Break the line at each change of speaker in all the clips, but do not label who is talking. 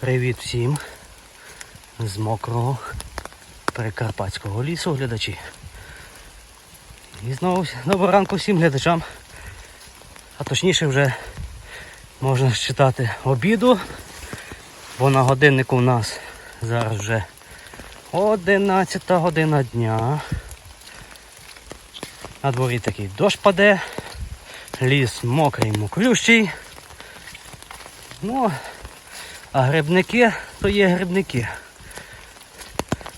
Привіт всім з мокрого прикарпатського лісу глядачі. І знову доброго ранку всім глядачам. А точніше вже можна считати обіду, бо на годиннику у нас зараз вже 11 година дня. На дворі такий дощ паде, ліс мокрий, мокрющий. Ну, а грибники то є грибники.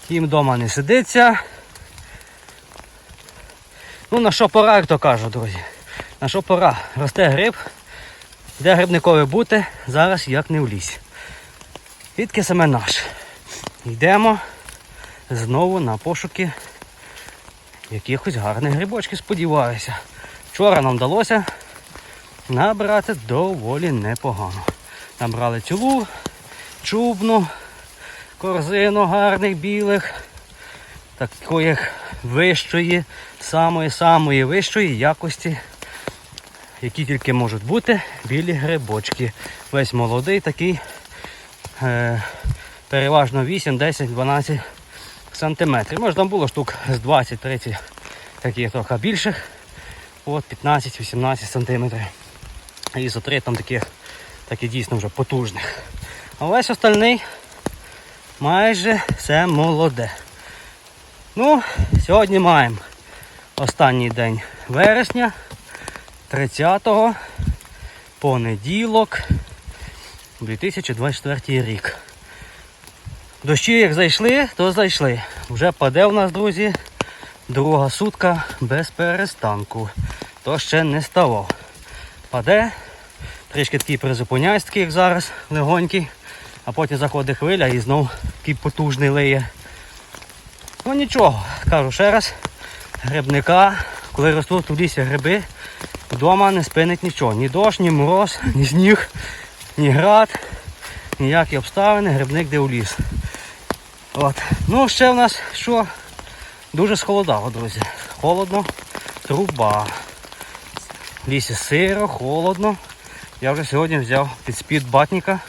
Їм вдома не сидиться. Ну на що пора, як то кажуть, друзі. На що пора? Росте гриб, де грибникові бути, зараз як не в лісі. Відки саме наш. Йдемо знову на пошуки якихось гарних грибочків, сподіваюся. Вчора нам вдалося набрати доволі непогано. Набрали цілу, чубну, корзину гарних білих, такої вищої, самої-самої вищої якості, які тільки можуть бути білі грибочки. Весь молодий такий, е, переважно 8, 10, 12 сантиметрів. Може там було штук з 20-30 таких трохи більших. От 15-18 сантиметрів. І за три там таких, такі дійсно вже потужних. А весь остальний майже все молоде. Ну, сьогодні маємо останній день вересня, 30-го, понеділок, 2024 рік. Дощі як зайшли, то зайшли. Вже паде у нас, друзі, друга сутка без перестанку. То ще не ставав. Паде, трішки такий призупиняється, такий, як зараз, легонький, а потім заходить хвиля і знов такий потужний лиє. Ну нічого, кажу ще раз, грибника, коли ростуть у лісі гриби, вдома не спинить нічого. Ні дощ, ні мороз, ні сніг, ні град, ніякі обставини, грибник де у ліс. От. Ну, ще в нас що? Дуже схолодало, друзі. Холодно, труба. В лісі сиро, холодно. Я вже сьогодні взяв під спід батніка,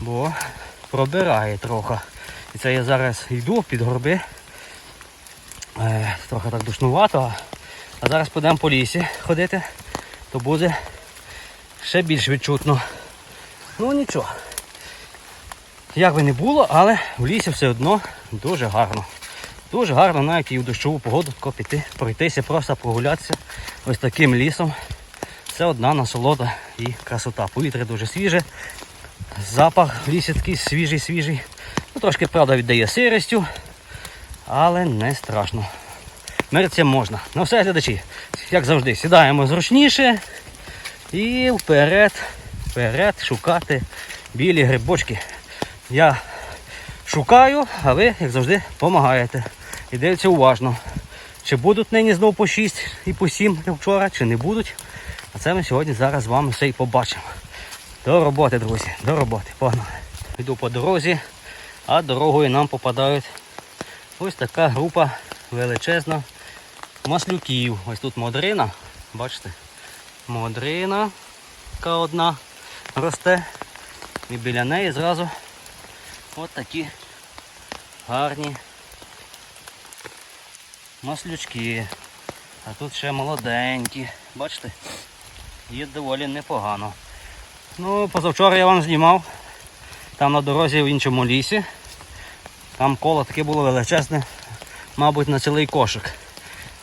бо пробирає трохи. І це я зараз йду під горби. Е, трохи так душнувато. А зараз підемо по лісі ходити, то буде ще більш відчутно. Ну нічого. Як би не було, але в лісі все одно дуже гарно. Дуже гарно навіть і в дощову погоду піти, пройтися, просто прогулятися ось таким лісом. Це одна насолода і красота. Повітря дуже свіже, запах в лісі такий свіжий, свіжий. Ну, Трошки, правда, віддає сирістю, але не страшно. Миритися можна. Ну все, глядачі, як завжди, сідаємо зручніше і вперед, вперед шукати білі грибочки. Я шукаю, а ви, як завжди, допомагаєте. І дивіться уважно. Чи будуть нині знову по 6 і по 7, як вчора, чи не будуть. А це ми сьогодні зараз з вами все і побачимо. До роботи, друзі, до роботи. Погнали. Йду по дорозі, а дорогою нам попадають ось така група величезна маслюків. Ось тут модрина, бачите? Модрина така одна росте. І біля неї зразу От такі гарні маслючки. А тут ще молоденькі. Бачите? Є доволі непогано. Ну, позавчора я вам знімав. Там на дорозі в іншому лісі. Там коло таке було величезне, мабуть, на цілий кошик.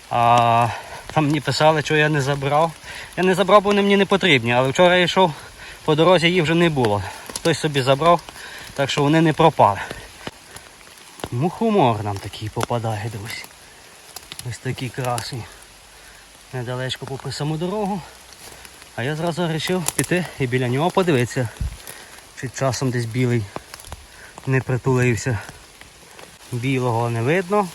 А там мені писали, що я не забрав. Я не забрав, бо вони мені не потрібні, але вчора я йшов по дорозі, їх вже не було. Хтось собі забрав. Так що вони не пропали. Мухомор нам такий попадає, друзі. Ось такі красні. Недалечко попри саму дорогу. А я зразу вирішив піти і біля нього подивитися. Чи часом десь білий не притулився. Білого не видно,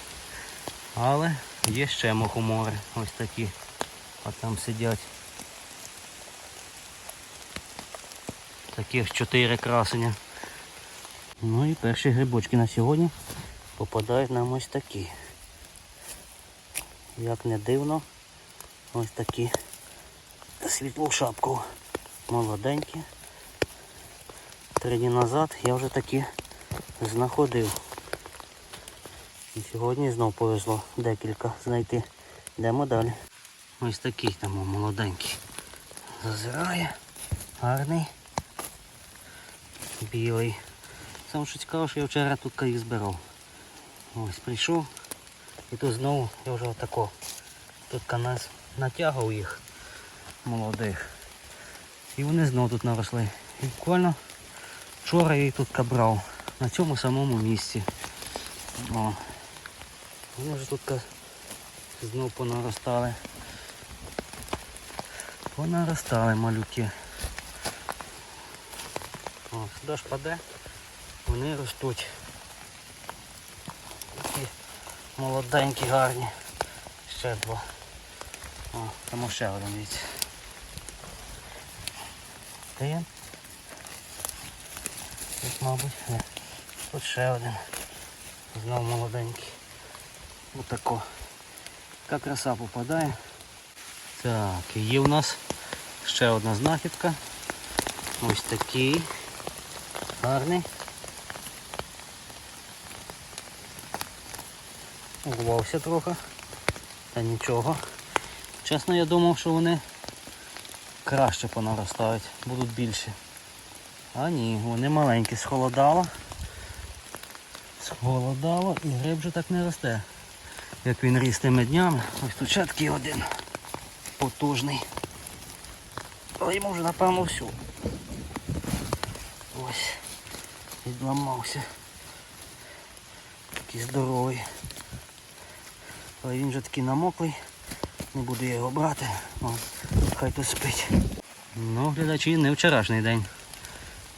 але є ще мухомори. Ось такі. А там сидять. Таких чотири красення. Ну і перші грибочки на сьогодні попадають нам ось такі. Як не дивно, ось такі світлу шапку. Молоденькі. три дні назад я вже таки знаходив. І сьогодні знов повезло декілька знайти. Йдемо далі. Ось такий там молоденький. Зазирає. Гарний. Білий. Саме що цікаво, що я вчора тут їх збирав. Ось прийшов. І тут знову я вже отако. Тут канас натягав їх молодих. І вони знову тут наросли. І буквально вчора я їх тут кабрав. На цьому самому місці. О. Вони вже тут знов понаростали. Понаростали малюки. О, дощ паде, вони ростуть. Такі молоденькі, гарні. Ще два. О, там ще один дивіться. Один. Тут, мабуть, не. Тут ще один. Знов молоденький. Отако. Така краса попадає. Так, і є у нас ще одна знахідка. Ось такий. Гарний. Урвався трохи. Та нічого. Чесно, я думав, що вони краще понаростають, будуть більші. А ні, вони маленькі, схолодало. Схолодало і гриб вже так не росте. Як він ріс тими днями. Ось тут ще один потужний. Але йому вже напевно все. Ось. Відламався. Такий здоровий. Але він вже такий намоклий. Не буду я його брати. Хай тут спить. Ну, глядачі, не вчорашній день.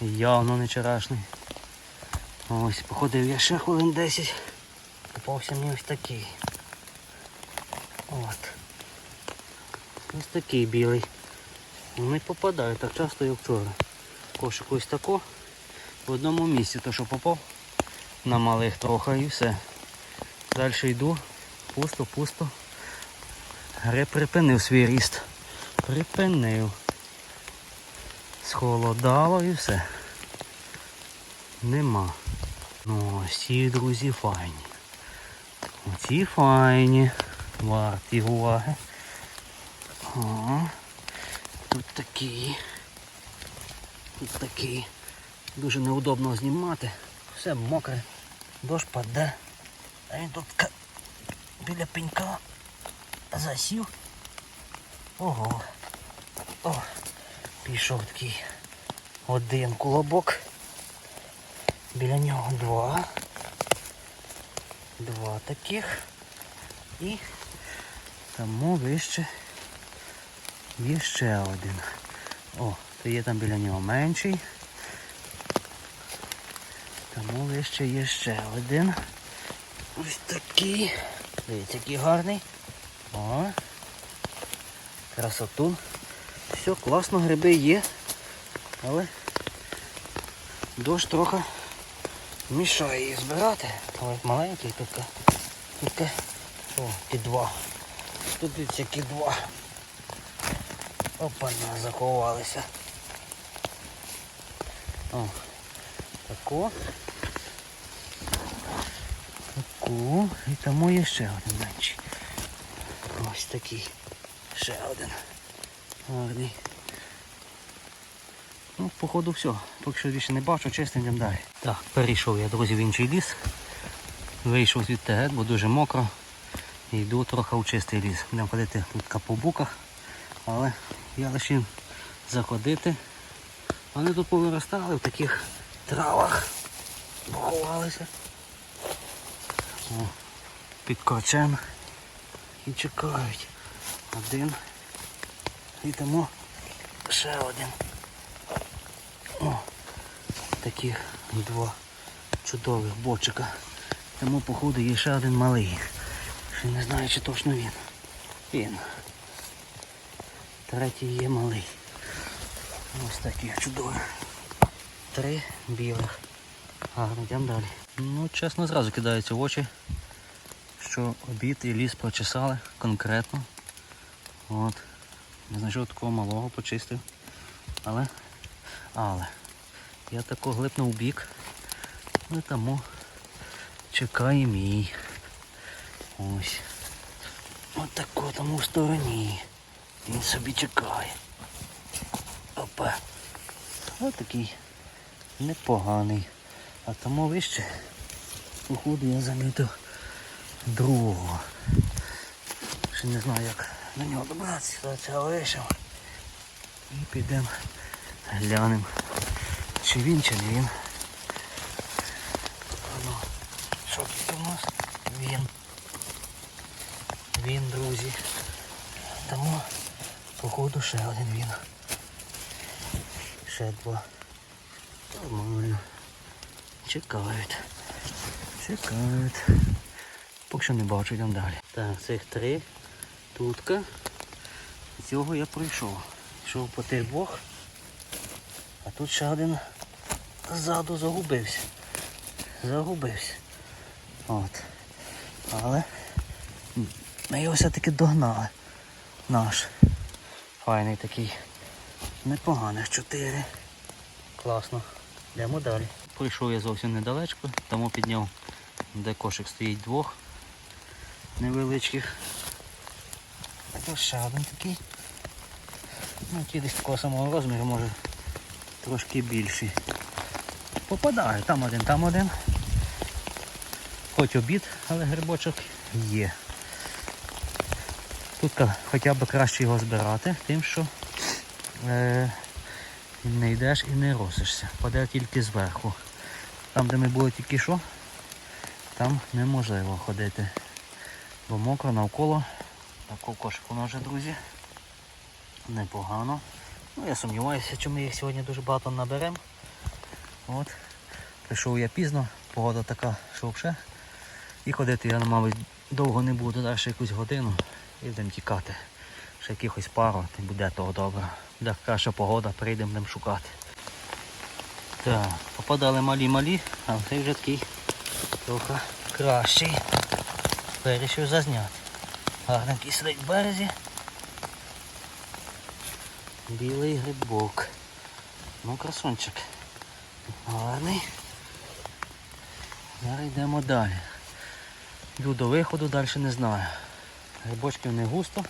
Явно не вчорашній. Ось, походив я ще хвилин 10. Попався мені ось такий. От. Ось такий білий. Не попадає так часто, як вчора. Кошик ось тако. В одному місці, то що попав на малих трохи і все. Далі йду. Пусто, пусто. Гриб припинив свій ріст. Припинив. Схолодало і все. Нема. Ну, ось друзі файні. Оці файні. Варті уваги. О, тут такі. Тут такий. Дуже неудобно знімати. Все мокре. Дощ паде. А він тут біля пенька засів. Ого. О, пішов такий один колобок. Біля нього два. Два таких. І тому вище є ще один. О, то є там біля нього менший. Тому вище є ще один. Ось такий. Дивіться, який гарний. О. Красотун. Все, класно, гриби є. Але дощ трохи мішає їх збирати. Але маленький тут. Тут о, ті два. Тут дивіться, які два. Опа, заховалися. О, тако. Таку. І тому є ще один менший. Ось такий. Ще один. Гарний. Ну, походу все. Поки що більше не бачу, чесно йдемо далі. Так, перейшов я, друзі, в інший ліс. Вийшов звідти геть, бо дуже мокро. Йду трохи в чистий ліс. Будемо ходити тут по буках. Але я лишив заходити. Вони тут повиростали в таких травах. Поховалися. Під корчем. І чекають. Один. І тому ще один. О, таких два чудових бочика. Тому походу є ще один малий. Ще не знаю, чи точно він. Він. Третій є малий. Ось такі чудові. Три білих. Гарно, йдемо далі. Ну, чесно, зразу кидається в очі, що обід і ліс прочесали конкретно. От. Не знайшов такого малого почистив. Але, але, Я тако глипнув в бік. Ну тому чекає мій. Ось. Ось тако там у стороні. Він собі чекає. Опа. Ось такий непоганий. А тому вище, походу, я замітив другого. Ще не знаю, як на нього добратися, до цього вишив. І підемо глянемо, чи він, чи не він. Ну, що тут у нас? Він. Він, друзі. Тому, походу, ще один він. Ще два. Нормально. Чекають. Чекають. Поки що не бачу, йдемо далі. Так, цих три. Тутка. Цього я пройшов. Йшов по тих двох. А тут ще один ззаду загубився. Загубився. От. Але ми його все-таки догнали. Наш. Файний такий. Непоганий. Чотири. Класно. Йдемо далі. Прийшов я зовсім недалечко, тому підняв, де кошик стоїть двох невеличких. Ще один такий. Ну, ті десь такого самого розміру, може трошки більший. Попадаю, там один, там один. Хоч обід, але грибочок є. Тут хоча б краще його збирати, тим що е, не йдеш і не росишся. Паде тільки зверху. Там, де ми були тільки що, там неможливо ходити. Бо мокро навколо. Таку кошику вже, друзі. Непогано. Ну, я сумніваюся, що ми їх сьогодні дуже багато наберемо. От. Прийшов я пізно, погода така, що вже. І ходити я, мабуть, довго не буду, далі якусь годину і будемо тікати. Ще якихось пару, то буде того добре. Буде краща погода, прийдемо будемо шукати. Так, попадали малі-малі, а цей вже такий трохи кращий. Вирішив зазняти. Гарненький сидить в березі. Білий грибок. Ну, красунчик. Гарний. Зараз йдемо далі. Йду до виходу, далі не знаю. Грибочків не густо.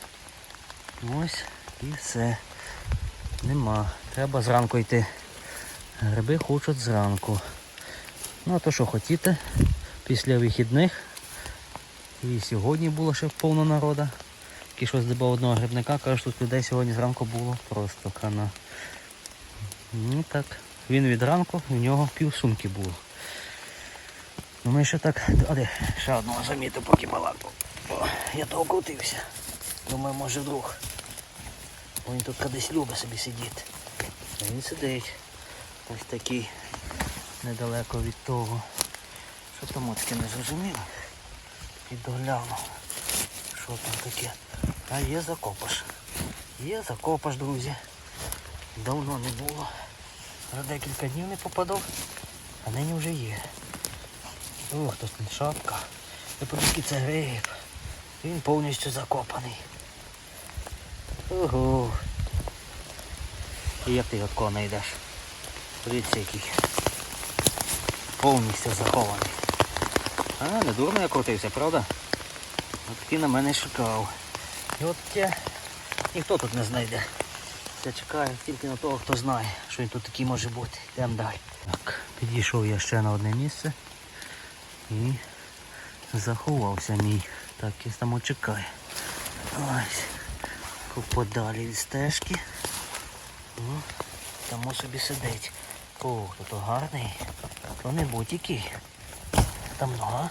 Ось і все. Нема. Треба зранку йти. Гриби хочуть зранку. Ну а то що хотіте, після вихідних. І сьогодні було ще повно народу. Тільки що здибав одного грибника, каже, що тут людей сьогодні зранку було просто крана. Ну так, він від ранку, у нього пів сумки було. Ну ми ще так. А? Ще одного замітив, поки балакав. О, я то окрутився. Думаю, може друг. Він тут кудись любить собі сидіти. Він сидить. Ось такий недалеко від того. Що там таке не зрозуміло. І догляну. Що там таке? А є закопаш. Є закопаш, друзі. Давно не було. Вже декілька днів не попадав, а нині вже є. Ох, тут не шапка. Ви подивіться, це гриб. Він повністю закопаний. Ого. І як ти його такого знайдеш? Подивіться який. Повністю захований. А, не дурно я крутився, правда? От такий на мене шукав. І от те ніхто тут не знайде. Я чекаю тільки на того, хто знає, що він тут такий може бути. Йдемо далі. Так, підійшов я ще на одне місце і заховався мій. Так, я там чекає. Ось. Подалі від стежки. Ну, там собі сидить. Ох, то гарний. То не будь-який. Там нога.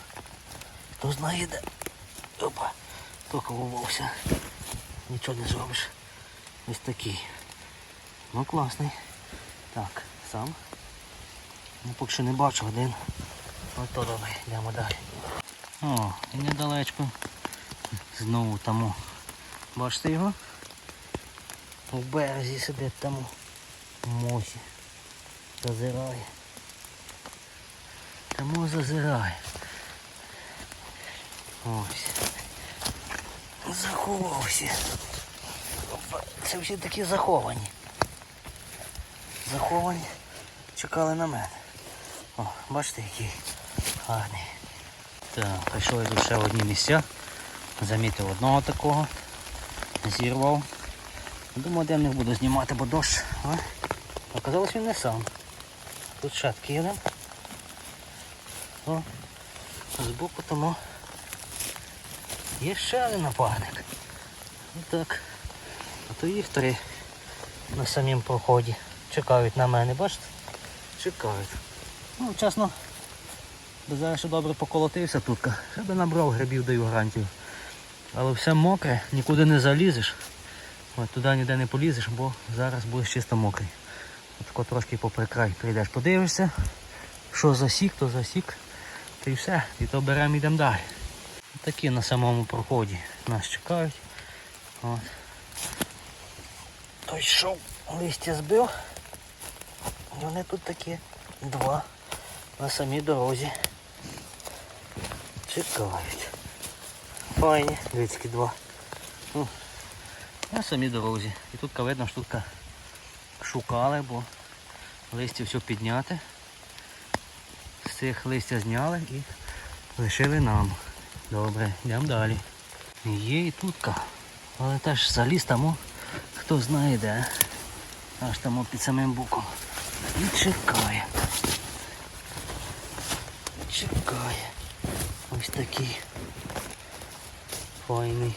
Хто знає де. Опа, проховувався. Нічого не зробиш. Ось такий. Ну класний. Так, сам. Ну поки що не бачу один. Ось то добре, йдемо далі. О, і недалечко. Знову тому. Бачите його? У березі сидить там у мосі. Зазирає. Тому зазирає. Ось. Заховався. Опа, Це всі такі заховані. Заховані. чекали на мене. О, бачите, який гарний. Так, прийшов я тут ще в одні місця. Замітив одного такого. Зірвав. Думав, де не буду знімати, бо дощ. Оказалось він не сам. Тут ще один. О, збоку тому є ще один напарник. Отак. А то їх три на самім проході. Чекають на мене, бачите? Чекають. Ну, чесно, зараз ще добре поколотився тут, ще би набрав грибів даю грантів. Але все мокре, нікуди не залізеш. От туди ніде не полізеш, бо зараз будеш чисто мокрий. Отако трошки попри край прийдеш, подивишся, що засік, то засік. Та й все, і то беремо йдемо далі. Такі на самому проході нас чекають. От. Той йшов, листя збив. І вони тут такі два на самій дорозі. Чекають. Файні, дивіться, два. Ну, на самій дорозі. І тут видно, що тут шукали, бо листя все підняти. Цих листя зняли і лишили нам. Добре, йдемо далі. Є і тутка. Але теж заліз тому, хто знає де. Аж там під самим боком. І чекає. Чекає. Ось такий. Файний.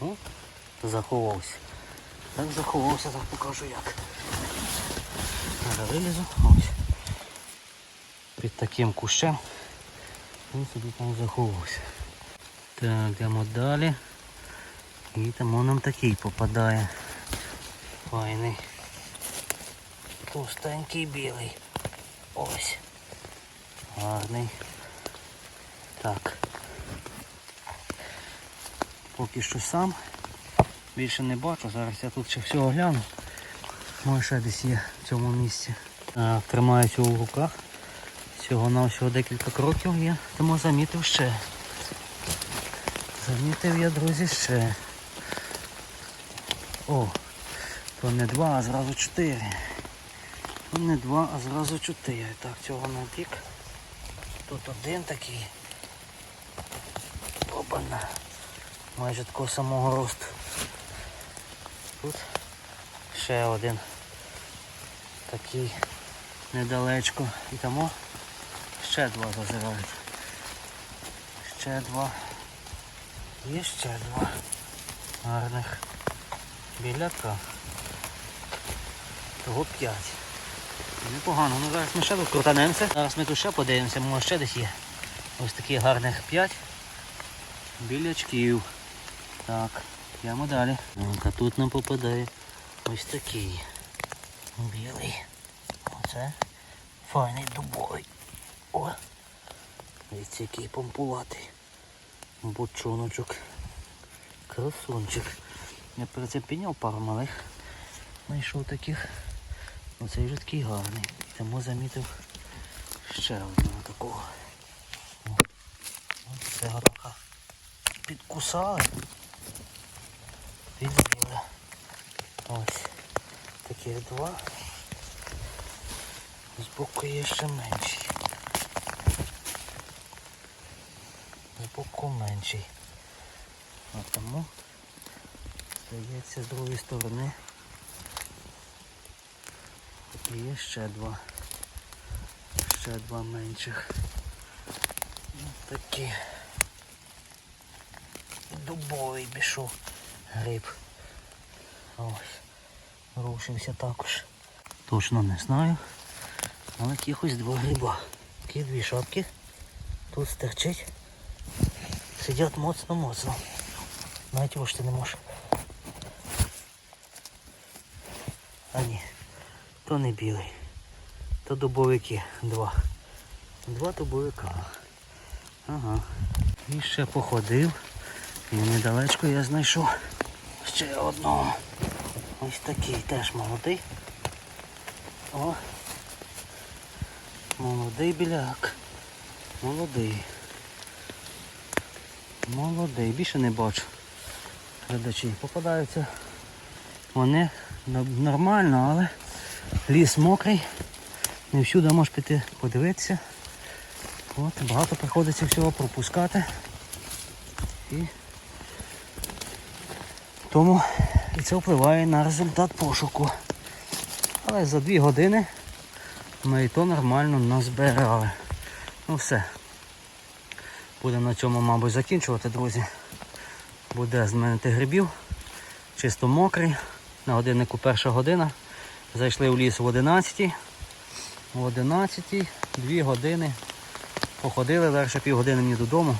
О, заховався. Так заховався, так покажу як. Зараз вилізу. Ось. Під таким кущем. Він собі там заховався. Так, йдемо далі. І там нам такий попадає. Файний. Товстенький білий. Ось. Гарний. Так. Поки що сам. Більше не бачу. Зараз я тут ще всього гляну. Може ще десь є в цьому місці. Тримаю цього в руках. Всього на всього декілька кроків я тому замітив ще. Замітив я, друзі, ще. О, то не два, а зразу чотири. То не два, а зразу чотири. Так, цього на бік. Тут один такий. Обана. Майже такого самого росту. Тут ще один такий недалечко. І тому ще два зазирають. Ще два. Є ще два гарних біляка. Того п'ять. Непогано. Ну зараз ми ще тут крутанемося. Зараз ми тут ще подивимося, може ще десь є. Ось таких гарних п'ять білячків. Так, йдемо далі. А тут нам попадає ось такий білий. Оце файний дубовий. О! Дивіться, який помпулатий. Бочоночок. Красунчик. Я підняв пару малих. Знайшов таких. Оцей вже такий гарний. Тому замітив ще одного такого. Ось цього така. Підкусали. Підбили. Ось. Таких два. Збоку є ще менший. Збоку менший. А тому здається з другої сторони. І є ще два. Ще два менших. Ось такі. Дубовий пішов гриб. Ось. Рушився також. Точно не знаю. Але якихось два гриба. Такі дві шапки. Тут стерчить. Сидять моцно-моцно. Навіть ось ти не можеш. А ні, то не білий. То дубовики два. Два дубовика. Ага. І ще походив. І недалечко я знайшов ще одного. Ось такий теж молодий. О. Молодий біляк. Молодий. Молодий. Більше не бачу. Глядачі попадаються. Вони нормально, але ліс мокрий. Не всюди можеш піти подивитися. От, багато приходиться всього пропускати. І тому і це впливає на результат пошуку. Але за дві години ми і то нормально назбирали. Ну все. Будемо на цьому, мабуть, закінчувати, друзі. Буде з мене грибів. Чисто мокрий. На годиннику перша година. Зайшли в ліс в 11. В 11, 2 години. Походили, далі ще півгодини мені додому.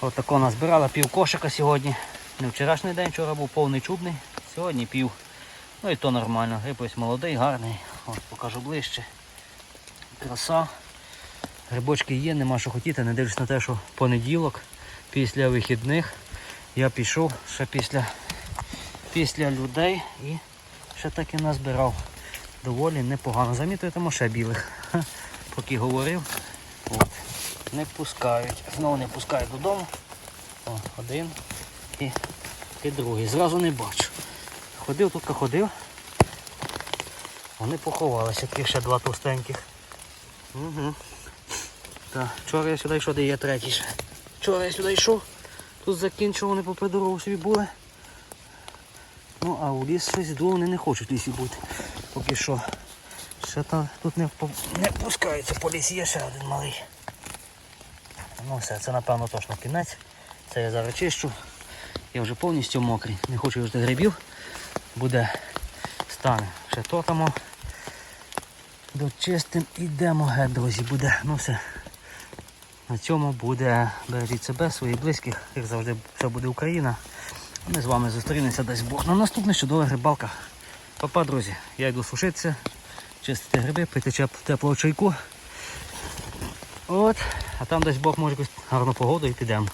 От тако назбирала пів кошика сьогодні. Не вчорашній день, вчора був повний чубний, сьогодні пів. Ну і то нормально. Гриб ось молодий, гарний. От покажу ближче. Краса. Грибочки є, нема що хотіти, не дивлюсь на те, що понеділок, після вихідних, я пішов ще після, після людей і ще таки назбирав. Доволі непогано. Замітуєте, ще білих. Поки говорив, от, не пускають. Знову не пускають додому. О, один і, і другий. Зразу не бачу. Ходив тут, ходив. Вони поховалися, такі ще два товстеньких. Угу. Так, вчора я сюди йшов, де є третій ще. Вчора я сюди йшов, тут закінчив, вони по собі були. Ну, а у ліс щось йду, вони не хочуть в лісі бути. Поки що. Ще та, тут не, не пускаються по лісі, є ще один малий. Ну все, це напевно точно кінець. Це я зараз чищу. Я вже повністю мокрий, не хочу вже грибів. Буде стане ще то там. Дочистим ідемо геть, друзі, буде. Ну все. На цьому буде бережіть себе, своїх близьких, як завжди, це буде Україна. Ми з вами зустрінемося десь Бог на наступних чудових рибалках. Папа, друзі, я йду сушитися, чистити гриби, пити теплого чайку. От, а там десь Бог може якусь гарну погоду і підемо.